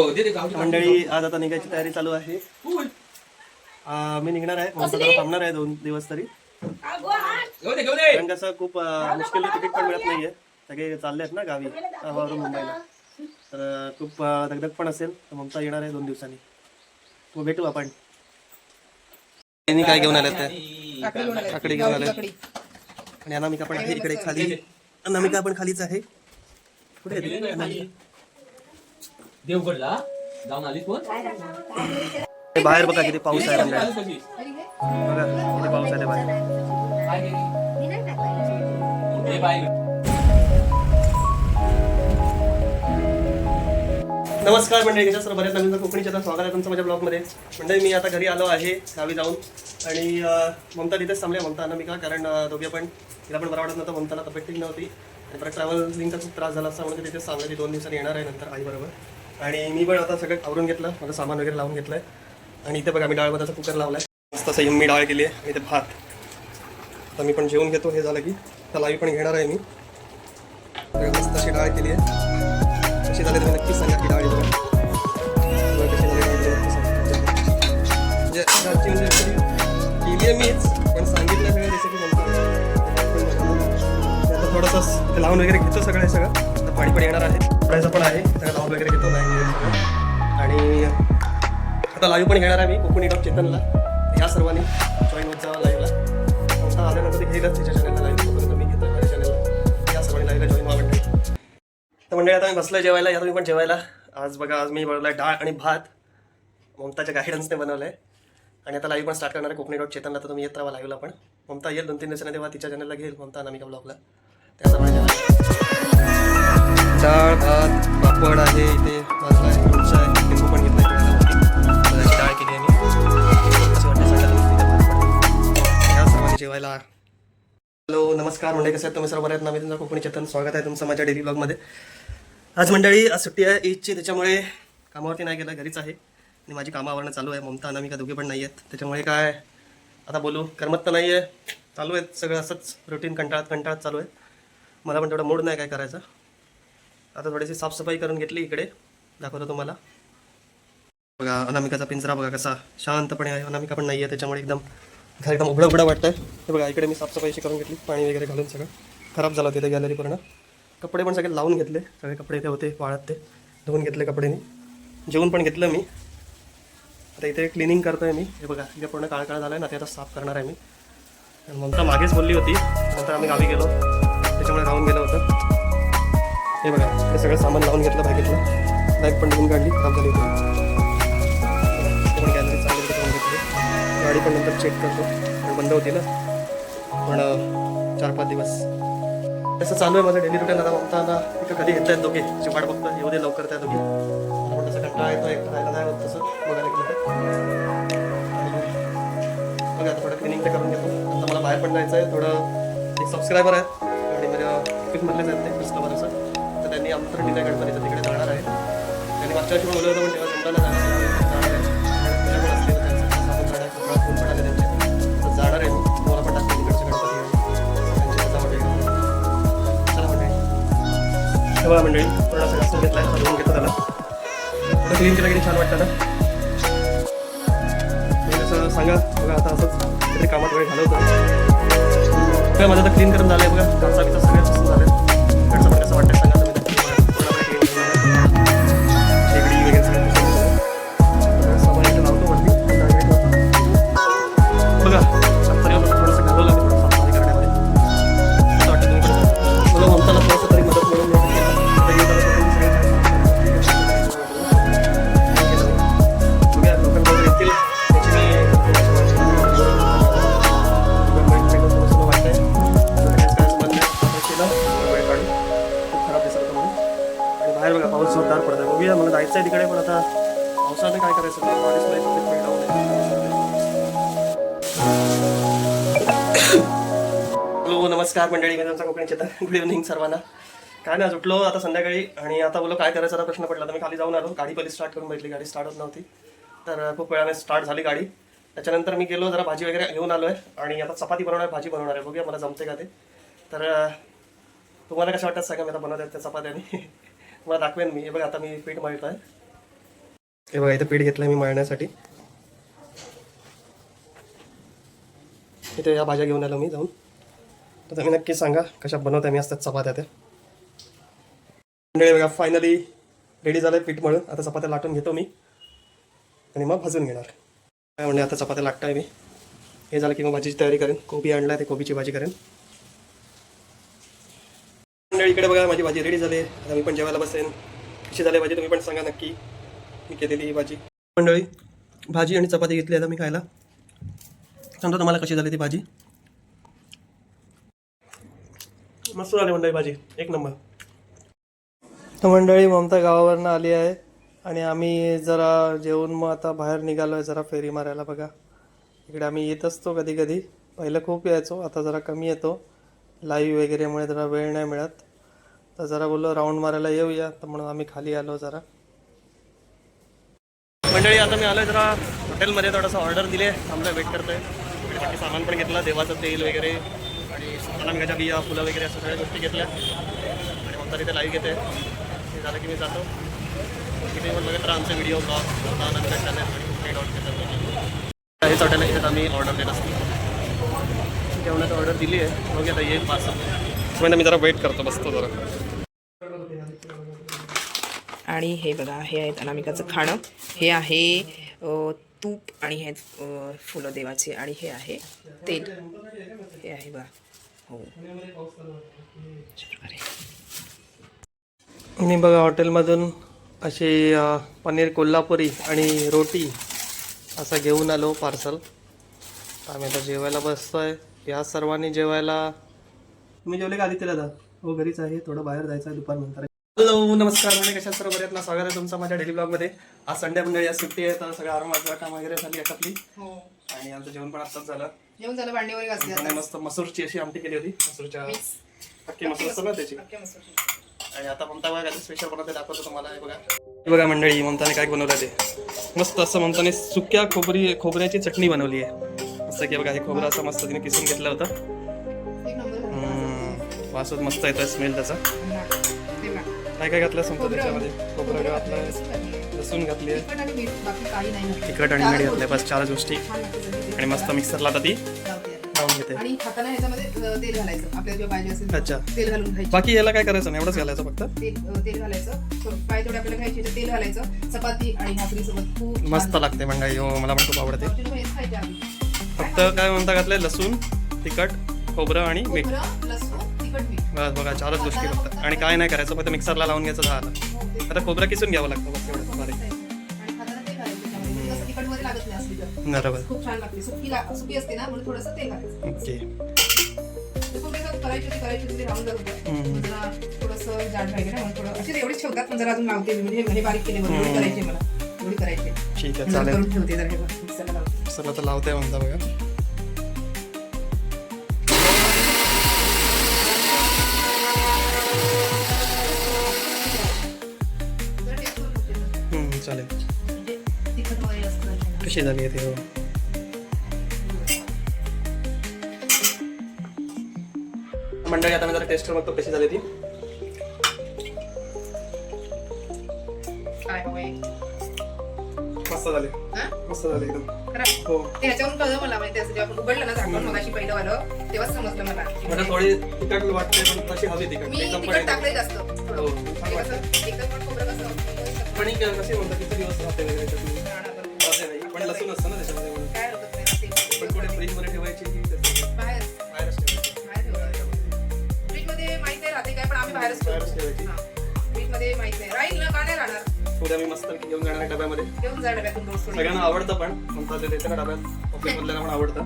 मंडळी आज आता निघायची तयारी चालू आहे. आ, मी निघणार आहे. मग जरा थांबणार आहे दोन दिवस तरी. कारण कसं खूप आ, मुश्किल तिकीट पण मिळत नाहीये. सगळे चालले आहेत ना गावी गावावरून मुंबईला. तर खूप आ, दगदग पण असेल. तर ममता येणार आहे दोन दिवसांनी. मग भेटू आपण. त्यांनी काय घेऊन आले काकडी घेऊन आले आणि अनामिका पण आहे इकडे खाली. अनामिका पण खालीच आहे. कुठे आहे ती? अनामिका? देवगडला जाऊन आली कोण? बाहेर बघा किती पाऊस आहे. बघा किती पाऊस आहे ते बाहेर. बाई नमस्कार मंडळी कशा सर्व बऱ्याच नवीन कोकणीच्या आता स्वागत आहे तुमचं माझ्या ब्लॉगमध्ये. मंडळी मी आता घरी आलो आहे गावी जाऊन. आणि ममता तिथेच थांबले ममता अनामिका कारण दोघे पण तिला पण बरं वाटत नव्हतं ममताला तब्येत ठीक नव्हती. आणि परत ट्रॅव्हलिंगचा खूप त्रास झाला असता म्हणून ती तिथेच सांगली दोन दिवसांनी येणार आहे नंतर आईबरोबर आणि मी पण आता सगळं आवरून घेतलं माझं सामान वगैरे लावून घेतलंय. आणि इथे बघा मी डाळ भाताचा कुकर लावलाय. मस्त असं यम्मी डाळ केली आहे. आणि इथे भात. तर मी पण जेवून घेतो हे झालं की. त्या लावी पण घेणार आहे मी. मस्त अशी डाळ केली आहे. कशी झाली तर नक्कीच सांगा की डाळ आहे म्हणजे केली. आहे मीच पण सांगितलं सगळं रेसिपी म्हणतो थोडंसं लावून वगैरे घेतो सगळं हे सगळं. आता पाणी पण येणार आहे. करायचं पण आहे सगळं लावून वगैरे घेतो नाही आणि आता लाईव्ह पण घेणार आहे मी कोकणी डॉप चेतनला. या सर्वांनी जॉईन होत जावा लाईव्हला आता आल्यानंतर ते घेईलच तिच्या चॅनलला लाईव्ह तोपर्यंत मी घेतो माझ्या चॅनलला या सर्वांनी लाईव्हला जॉईन व्हा मंडळी तर मंडळी आता मी बसलोय जेवायला या तुम्ही पण जेवायला. आज बघा आज मी बनवलाय डाळ आणि भात. ममताच्या गायडन्सने बनवलंय. आणि आता लाईव्ह पण स्टार्ट करणार आहे कोकणी डॉट चेतनला तर तुम्ही येत राहा लाईव्हला पण. ममता येईल दोन तीन दिवसांनी तेव्हा तिच्या चॅनलला घेईल ममता अनामिका ब्लॉगला त्याप्रमाणे डाळ भात पापड आहे इथे. भाजला आहे लोणचं आहे. लिंबू पण आहे डाळ केली या सर्वांनी जेवायला. हॅलो नमस्कार. मंडळी कसं आहे तुम्ही सर्व? आहेत नवीन कोकणी चेतन स्वागत आहे तुमचं माझ्या डेली ब्लॉगमध्ये आज मंडळी आज सुट्टी आहे ईदची. त्याच्यामुळे कामावरती नाही गेलं घरीच आहे. आणि माझी कामावरनं चालू आहे. ममता अनामिका दोघे पण नाही आहेत त्याच्यामुळे काय? आता बोलू. करमत तर नाही आहे चालू आहेत सगळं. असंच रुटीन कंटाळत कंटाळत चालू आहे. मला पण तेवढा मूड नाही काय करायचं. आता थोडीशी साफसफाई करून घेतली इकडे. दाखवतो तुम्हाला. बघा अनामिकाचा पिंजरा बघा कसा शांतपणे आहे. अनामिका पण नाही आहे त्याच्यामुळे एकदम घर एकदम उघडं उघडं वाटतंय. हे बघा इकडे मी साफसफाईशी करून घेतली. पाणी वगैरे घालून सगळं. खराब झालं होतं ते गॅलरी पूर्ण. कपडे पण सगळे लावून घेतले. सगळे कपडे ते होते वाळत ते. धुवून घेतले कपडेनी जेवून पण घेतलं मी. आता इथे क्लिनिंग करतोय मी. हे बघा इथे पूर्ण काळ काळ झालं ना ते आता साफ करणार आहे मी. आणि ममता मागेच बोलली होती. नंतर आम्ही गावी गेलो. त्याच्यामुळे राहून गेलं होतं. हे बघा हे सगळं सामान लावून घेतलं बॅगेतलं बॅग पण धुवून काढली खराब झाली होती. पण गॅलरी चांगली करून घेतली. गाडी पण नंतर चेक करतो. पण बंद होती ना पण चार पाच दिवस. तसं चालू आहे माझं डेली रुटीन आता ममता आता तिथं कधी घेतलं आहेत दोघे. ची वाट बघतो येऊ दे लवकर त्या दोघे. मला पण तसं कंटाळा येतो एकटं राहिला नाही होत तसं. बघायला गेलं तर. बघा आता थोडं क्लिनिंग ते करून घेतो. आता मला बाहेर पण जायचं आहे. थोडं एक सबस्क्रायबर आहेत आणि माझ्या ऑफिसमधलेच आहेत ते तर त्यांनी आमंत्रण तिकडे जाणार आहे. त्यांनी मागच्या वर्षी बोलवलं होतं पण तेव्हा जाणार जाणार आहे. सगळं पण टाकते तिकडचे गणपती. मंडळी. तेव्हा मंडळी पूर्ण घेतला घेतो त्याला. थोडं क्लीन केलं किती छान वाटतं ना? असं सांगा बघा आता असंच काहीतरी कामात वेळ घालवतो. माझं आता क्लीन करून झालं आहे बघा घरचा बिचा झालं घरचं पण कसं वाटतं नमस्कार मंडळी मी तुमचा कोकणी चेतन गुड इव्हनिंग सर्वांना. काय नाही आज उठलो आता संध्याकाळी आणि आता बोललो काय करायचा? प्रश्न पडला तर मी खाली जाऊन आलो. गाडी पहिली स्टार्ट करून बघितली. गाडी स्टार्ट होत नव्हती. तर खूप वेळाने स्टार्ट झाली गाडी. त्याच्यानंतर मी गेलो जरा भाजी वगैरे घेऊन आलो आहे आणि आता चपाती बनवणार आहे, भाजी बनवणार आहे. बघूया मला जमते का ते. तर तुम्हाला कसं वाटतं? सांगा मी आता बनवत आहे त्या चपात्याने तुम्हाला दाखवेन मी. हे बघा आता मी पीठ मळतो आहे हे बघा इथं पीठ घेतलं मी मळण्यासाठी. इथे या भाज्या घेऊन आलो मी जाऊन. तर तुम्ही नक्की सांगा कशा बनवता मी असतात चपात्या त्या मंडळी बघा फायनली रेडी झालं पीठ मळून. आता चपात्या लाटून घेतो मी. आणि मग भाजून घेणार. काय म्हणजे आता चपात्या लाटताय मी. हे झालं की मग भाजीची तयारी करेन. कोबी आणलाय ते कोबीची भाजी करेन. मंडळी इकडे बघा माझी भाजी रेडी झाली. आता मी पण जेवायला बसेन. कशी झाली भाजी तुम्ही पण सांगा नक्की. मी केलेली ही भाजी. मंडळी भाजी आणि चपाती घेतली आता मी खायला. सांगतो तुम्हाला कशी झाली ती भाजी. मस्त झाली मंडळी भाजी एक नंबर. तर मंडळी ममता गावावरनं आली आहे आणि आम्ही जरा जेवून मग आता बाहेर निघालो आहे जरा फेरी मारायला बघा. इकडे आम्ही येत असतो कधी कधी पहिलं खूप यायचो आता जरा कमी येतो. लाईव्ह वगैरेमुळे जरा वेळ नाही मिळत. तर जरा बोललो राऊंड मारायला येऊया. तर म्हणून आम्ही खाली आलो जरा. मंडळी आता मी आलोय जरा हॉटेलमध्ये थोडंसं ऑर्डर दिले. थांबलोय वेट करतोय. सामान पण घेतलं. देवाचं तेल वगैरे. आणि कलंगाच्या बिया फुलं वगैरे असं सगळ्या गोष्टी घेतल्या. आणि मग तिथे लाईव्ह घेते ते झालं की मी जातो. तिथे पण बघत राहा आमचे व्हिडिओ ब्लॉग नंतर चॅनल आणि डॉट घेतात हेच हॉटेल आहे इथे आम्ही ऑर्डर देत असतो. जेवणाची ऑर्डर दिली आहे मग आता येईल पार्सल म्हणजे मी जरा वेट करतो. बसतो जरा. आणि हे बघा हे आहेत अनामिकाचं खाणं. हे आहे तूप आणि हे फुलं देवाचे. आणि हे आहे तेल. हे आहे बघा. हो. मी बघा हॉटेलमधून अशी पनीर कोल्हापुरी आणि रोटी असं घेऊन आलो पार्सल. आम्ही आता जेवायला बसतोय. या सर्वांनी जेवायला तुम्ही जेवले का आदित्य दादा हो घरीच आहे. थोडं बाहेर जायचं आहे दुपारनंतर. हॅलो नमस्कार. म्हणजे कशा सर्व बऱ्यात ना स्वागत आहे तुमचं माझ्या डेली ब्लॉगमध्ये आज संडे मंडळी आज सुट्टी आहे तर सगळं आराम वाजवा वगैरे झाली आटपली हो. आणि आमचं जेवण पण आत्ताच झालं. जेवण झालं भांडी वगैरे घासली आणि मस्त मसूरची अशी आमटी केली होती मसूरच्या अख्खी मसूर असतं ना त्याची. आणि आता ममता बघा स्पेशल बनवते दाखवतो तुम्हाला हे बघा. हे बघा मंडळी ममताने काय बनवलं ते. मस्त असं ममताने सुक्या खोबरी खोबऱ्याची चटणी बनवली आहे. मस्त की बघा हे खोबरं असं मस्त तिने किसून घेतलं होतं. एक नंबर हम्म, वासच मस्त येतोय स्मेल त्याचा. काय काय घातलं समजा त्याच्यामध्ये. खोबरं घातलं लसूण घातली आणि मीठ घातलं. तिखट आणि मीठ घातलंय बस चार गोष्टी. आणि मस्त मिक्सरला आता ती. लावून घेते. अच्छा. बाकी याला काय करायचं नाही एवढंच घालायचं फक्त? तेल घालायचं. तेल घालायचं. चपाती आणि भाकरी सोबत मस्त लागते मंडळी हो मला पण खूप आवडते. फक्त काय म्हणता घातलंय? लसूण तिखट खोबरं आणि मीठ. बस बघा चारच गोष्टी फक्त. आणि काय नाही करायचं फक्त मिक्सरला लावून घ्यायचं झालं हो, आता खोबरं किसून घ्यावं लागतं बस एवढं बारीक. आणि खाताना तेल घालायचं त्याच्यामध्ये. कसं तिखट वगैरे लागत नाही चालेल. म्हणजे कशी झाली आहे ते हो मंडळी आता मी जरा टेस्ट बघतो कशी झाली ती. मस्त झाली? मस्त झाली एकदम? हो. ते ह्याच्यावरून कळलं मला म्हणजे असं जेव्हा आपण उघडलं ना झाकण मगाशी पहिलं वालं तेव्हाच समजलं मला. मला थोडी तिखट वाटते पण तशी हवी तिखट. मी तिखट पण टाकलंय जास्त. हो, पण ही कशी म्हणतात किती दिवस राहते वगैरे नाही पण लसूण असतं ना त्याच्यामध्ये. काय हरकत नाही ते- पण कुठे फ्रीजमध्ये ठेवायची की त्याचं बाहेर बाहेरच ठेवायची. बाहेर ठेवलं. फ्रीजमध्ये माहीत नाही राहते काय पण आम्ही बाहेरच बाहेरच ठेवायची. फ्रीजमध्ये माहीत नाही. राहील ना का नाही राहणार? उद्या मी मस्त घेऊन जाणार डब्यामध्ये. घेऊन जा डब्यातून रोज थोडी. सगळ्यांना आवडतं पण. म्हणतात ते देते ना डब्यात. पण आवडतं.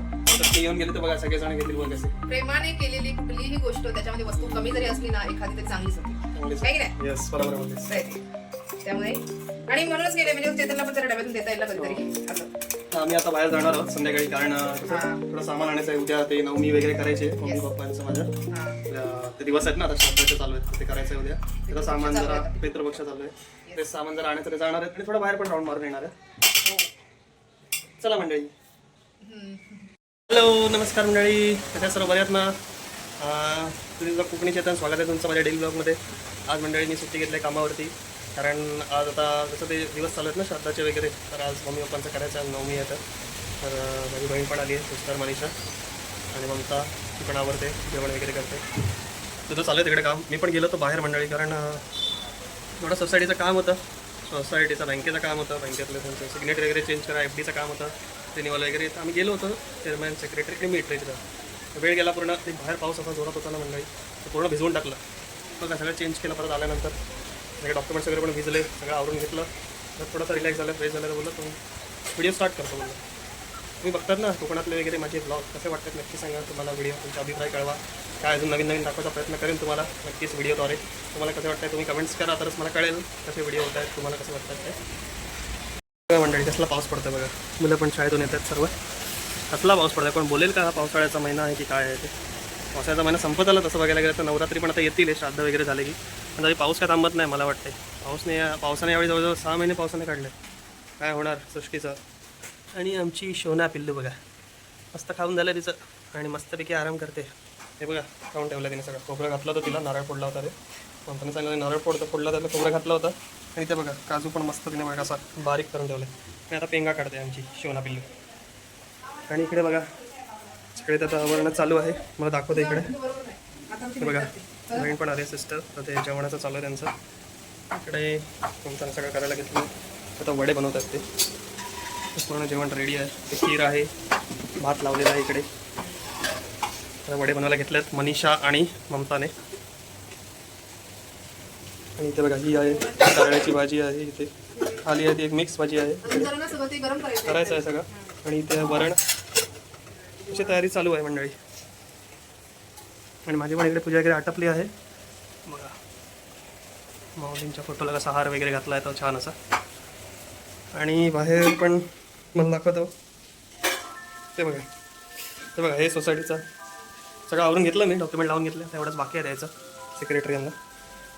ते घेऊन गेले तर बघा सगळेजण घेतील बघ कसे. प्रेमाने केलेली कुठलीही गोष्ट त्याच्यामध्ये वस्तू कमी जरी असली ना एखादी तरी चांगलीच होती. नाही? येस बरोबर बोलतेस. त्यामुळे. आणि म्हणूनच गेले म्हणजे चेतनला पण जरा डब्यातून देता येईल असं. आम्ही आता बाहेर जाणार आहोत संध्याकाळी कारण हा. थोडं सामान आणायचं आहे. उद्या ते नवमी वगैरे करायचे मम्मी. पप्पांचं माझ्या. हा. ते दिवस आहेत ना आता श्राद्धाचे चालू आहेत ते करायचं आहे उद्या. त्याचं सामान जरा. पितृपक्ष चालू आहे. ते सामान जरा आणायचं जाणार आहेत आणि थोडं बाहेर पण राऊंड मारून येणार आहे चला मंडळी. हॅलो नमस्कार मंडळी. कशा सर्व? बऱ्यात ना? तुम्ही जर कोकणी चेतन स्वागत आहे तुमचं माझ्या डेली ब्लॉगमध्ये. आज मंडळींनी सुट्टी घेतली कामावरती. कारण आज आता जसं ते दिवस चालत ना श्राद्धाचे वगैरे तर आज मम्मी पप्पांचं करायचं आहे नवमी आहे तर तर माझी बहीण पण आली आहे सिस्टर मनीषा. आणि ममता ती पण आवडते जेवण वगैरे करते. तुझं चालू आहे तिकडे काम. मी पण गेलो होतो बाहेर मंडळी कारण थोडं सोसायटीचं काम होतं. सोसायटीचं बँकेचं काम होतं. बँकेतलं त्यांचं सिग्नेचर वगैरे चेंज करा एफ डीचं काम होतं. रिन्युअल वगैरे तर आम्ही गेलो होतो चेअरमॅन सेक्रेटरी आणि मी तिथं. वेळ गेला पूर्ण. ते बाहेर पाऊस असा जोरात होता ना मंडळी तर पूर्ण भिजवून टाकलं. मग सगळं चेंज केलं परत आल्यानंतर. सगळे डॉक्युमेंट्स वगैरे पण भिजले सगळं आवरून घेतलं. तर थोडंसं रिलॅक्स झालं फ्रेश झालं तर बोललं तुम्ही व्हिडिओ स्टार्ट करतो बोललं. तुम्ही बघतात ना कोकणातले वगैरे माझे ब्लॉग कसे वाटतात नक्की सांगा तुम्हाला व्हिडिओ तुमचा अभिप्राय कळवा. काय अजून नवीन नवीन दाखवायचा प्रयत्न करेन तुम्हाला नक्कीच व्हिडिओद्वारे तुम्हाला कसं वाटतं तुम्ही कमेंट्स करा तरच मला कळेल कसे व्हिडिओ होत आहेत तुम्हाला कसं वाटतात ते. मंडळी कसला पाऊस पडतो बघा. मुलं पण शाळेतून येतात सर्व. कसला पाऊस पडतो कोण बोलेल का हा पावसाळ्याचा महिना आहे की काय आहे ते? पावसाळ्याचा महिना संपत आला तसं बघायला गेलं तर नवरात्री पण आता येतील श्राद्ध वगैरे झाले की. तरी पाऊस काय थांबत नाही मला वाटते पाऊसने पावसाने यावेळी जवळजवळ सहा महिने पावसाने काढले. काय होणार सृष्टीचं? आणि आमची शोना पिल्लू बघा. मस्त खाऊन झालं तिचं आणि मस्तपैकी आराम करते. हे बघा खाऊन ठेवलं तिने सगळं. खोबरं घातलं होतं तिला नारळ फोडला होता ते. कंपनी सांगितलं नारळ फोडतं फोडला त्याला खोबरं घातलं होतं. आणि ते बघा काजू पण मस्त तिने बघा असा बारीक करून ठेवलं आणि आता पेंगा काढते आमची शिवना पिल्लू. आणि इकडे बघा सगळे त्याचं आवरण चालू आहे. मला दाखवते इकडे. बघा नवीन पण आले सिस्टर. तर ते जेवणाचं चालू आहे त्यांचं. इकडे तुमचं सगळं करायला घेतलं आता वडे बनवतात ते. पूर्ण जेवण रेडी आहे. ते खीर आहे. भात लावलेला आहे इकडे. तर वडे बनवायला घेतल्यात मनीषा आणि ममताने. आणि इथे बघा ही आहे. कारळ्याची भाजी आहे इथे. खाली आहे ती एक मिक्स भाजी आहे. करायचं आहे सगळं. आणि इथे वरण. अशी तयारी चालू आहे मंडळी. आणि माझी पण इकडे पूजा वगैरे आटपली आहे. बघा. माऊलींच्या फोटोला कसा हार वगैरे घातला आहे तो छान असा. आणि बाहेर पण मला दाखवतो. ते बघा. ते बघा हे सोसायटीचं. सगळं आवरून घेतलं मी डॉक्युमेंट लावून घेतलं. तेवढंच बाकी आहे द्यायचं सेक्रेटरी यांना.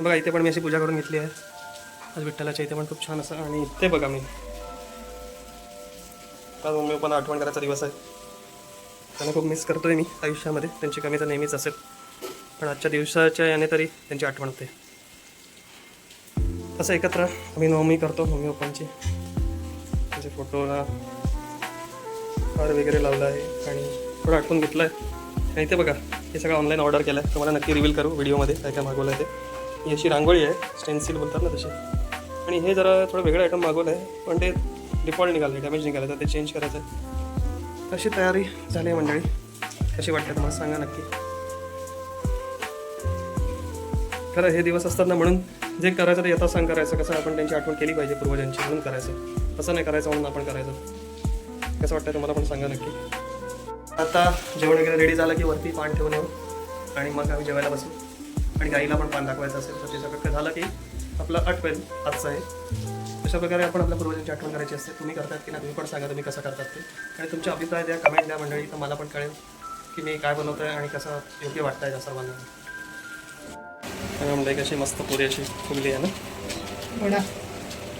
बघा इथे पण मी अशी पूजा करून घेतली आहे. आज विठ्ठलाच्या इथे पण खूप छान असं आणि इथे बघा मी. काल मम्मी पण आठवण करायचा दिवस आहे. त्यांना खूप मिस करतोय मी आयुष्यामध्ये. त्यांची कमी तर नेहमीच असेल. पण आजच्या दिवसाच्या याने तरी त्यांची आठवण होते. तसं एकत्र आम्ही नवमी करतो मम्मी पप्पांची त्यांचे फोटोला हार वगैरे लावला आहे आणि थोडं आठवून घेतलं आहे आणि ते बघा हे सगळं ऑनलाईन ऑर्डर केलं आहे तुम्हाला नक्की रिव्हील करू व्हिडिओमध्ये काय काय मागवलं आहे ते. ही अशी रांगोळी आहे स्टेन्सिल बोलतात ना तशी आणि हे जरा थोडं वेगळं आयटम मागवलं आहे पण ते डिफॉल्ट निघालं डॅमेज निघालं तर ते चेंज करायचं आहे तशी तयारी झाली आहे मंडळी. कशी वाटते तुम्हाला सांगा नक्की. खरं हे दिवस असतात ना म्हणून जे करायचं ते यथासांग करायचं कसं आपण त्यांची आठवण केली पाहिजे पूर्वजांची म्हणून करायचं. असं नाही करायचं म्हणून आपण करायचं. कसं वाटतं तुम्हाला पण सांगा नक्की. आता जेवण वगैरे रेडी झालं की वरती पान ठेवून येऊ आणि मग आम्ही जेवायला बसू. आणि गाईला पण पान दाखवायचं असेल तर ते सगळं झालं की आपलं आठवेल आजचं आहे. अशा प्रकारे आपण आपल्या पूर्वजांची आठवण करायची असते. तुम्ही करतात की नाही तुम्ही पण सांगा तुम्ही कसं करतात ते. आणि तुमचे अभिप्राय द्या कमेंट द्या मंडळी तर मला पण कळेल की मी काय बनवतो आहे आणि कसं योग्य वाटतं आहे त्या सर्वांना. आणि म्हणजे कशी मस्त पुरी अशी फुगली आहे ना. वडा.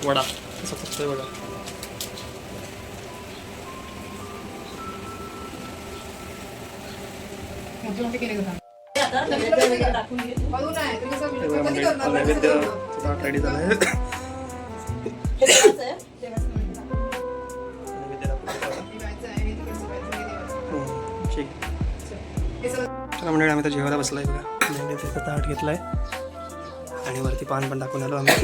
वडा. कसं फुगतोय वडा. नैवेद्य रेडी झालं आहे. मंडळी आम्ही तर जेवायला बसलाय बघा. नैवेद्याचं ताट घेतलाय आणि वरती पान पण टाकून आलो आम्ही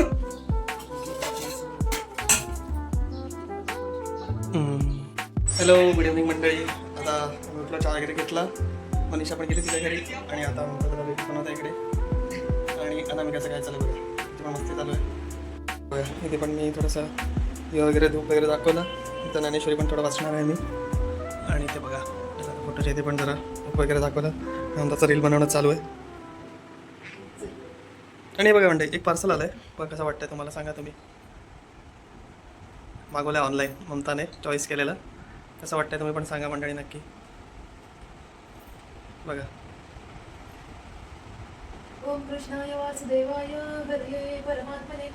हॅलो गुड इव्हनिंग मंडळी। आता आम्ही चहा वगैरे घेतला। मनीषा पण गेली तिच्या घरी आणि आता आम्ही जरा वेट बनवता इकडे। आणि अनामिकाचं काय चालू आहे बघा इथे पण मस्ती चालू आहे। बघा, इथे पण मी थोडंसं हे वगैरे धूप वगैरे दाखवलं. इथं ज्ञानेश्वरी पण थोडं वाचणार आहे मी. आणि ते बघा फोटोच्या इथे पण जरा धूप वगैरे दाखवलं. नंतरचं रील बनवणं चालू आहे. आणि बघा म्हणते एक पार्सल आलं आहे पण कसं वाटतंय तुम्हाला सांगा तुम्ही. मागवलं आहे ऑनलाईन ममताने चॉईस केलेलं. कसं वाटतंय तुम्ही पण सांगा मंडळी नक्की. बघा. ओम कृष्णाय वासुदेवाय हरये परमात्मने.